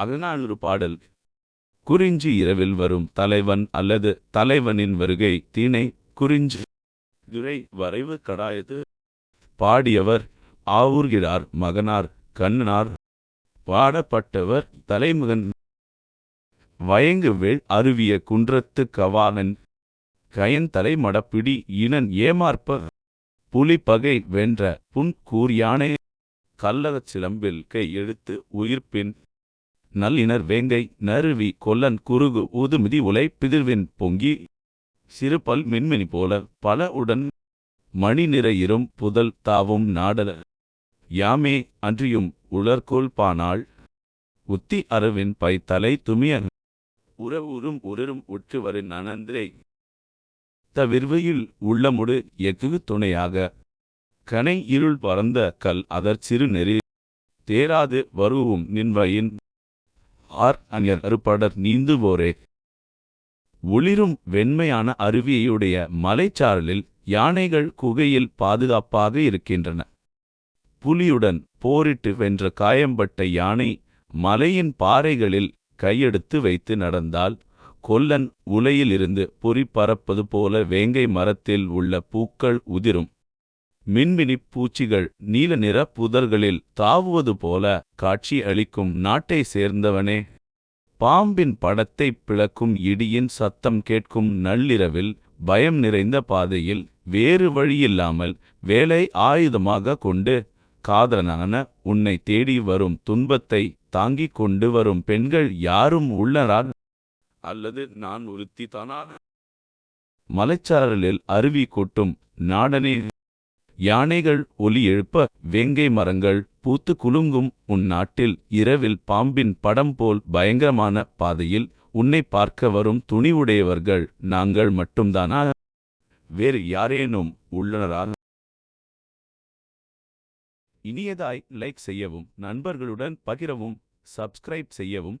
அகநானூறு பாடல். குறிஞ்சி இரவில் வரும் தலைவன் அல்லது தலைவனின் வருகை தீனை குறிஞ்சி துரை வரைவு கடாயது பாடியவர் ஆவூர்கிறார் மகனார் கண்ணனார். பாடப்பட்டவர் தலைமகன். வயங்கு வேள் அருவிய குன்றத்து கவானன். கயன் தலைமடப்பிடி இனன் ஏமாற்ப புலிப்பகை வென்ற புன் கூறியானே கல்லகச் சிலம்பில் கை எழுத்து உயிர்ப்பின். நல்லினர் வேங்கை நறுவி கொல்லன் குறுகு ஊதுமிதி உலை பிதிர்வின் பொங்கி சிறுபல் மின்மினி போல பல உடன் மணி நிற இரும் புதல் தாவும் நாடல. யாமே அன்றியும் உலர்கோல் பானாள் உத்தி அரவின் பை தலை துமிய உறவுறும் உரரும் உற்றுவரின் அனந்திரை தவிர்வையில் உள்ளமுடு எஃகு துணையாக கனை இருள் பறந்த கல் அதற் சிறு நெறி தேராது வருவும் நின்வயின் ஆர். அஞர் அறுபடர் நீந்துவோரே. ஒளிரும் வெண்மையான அருவியையுடைய மலைச்சாரலில் யானைகள் குகையில் பாதுகாப்பாக இருக்கின்றன. புலியுடன் போரிட்டு வென்ற காயம்பட்ட யானை மலையின் பாறைகளில் கையெடுத்து வைத்து நடந்தால் கொல்லன் உலையிலிருந்து பொறி பறப்பது போல வேங்கை மரத்தில் உள்ள பூக்கள் உதிரும். மின்மினிப் பூச்சிகள் நீல நிற புதர்களில் தாவுவது போல காட்சி அளிக்கும் நாட்டை சேர்ந்தவனே. பாம்பின் படத்தை பிளக்கும் இடியின் சத்தம் கேட்கும் நள்ளிரவில் பயம் நிறைந்த பாதையில் வேறு வழியில்லாமல் வேலை ஆயுதமாக கொண்டு காதலனான உன்னை தேடி வரும் துன்பத்தை தாங்கிக் கொண்டு வரும் பெண்கள் யாரும் உள்ளனரா. அல்லது நான் ஒருத்தி தானா? மலைச்சாரலில் அருவி கொட்டும் நாடனே. யானைகள் ஒலி எழுப்ப வேங்கை மரங்கள் பூத்து குலுங்கும் உன் நாட்டில் இரவில் பாம்பின் படம் போல் பயங்கரமான பாதையில் உன்னை பார்க்க வரும் துணிவுடையவர்கள் நாங்கள் மட்டும்தானா? வேறு யாரேனும் உள்ளனரா? இனியதாய் லைக் செய்யவும் நண்பர்களுடன் பகிரவும் சப்ஸ்கிரைப் செய்யவும்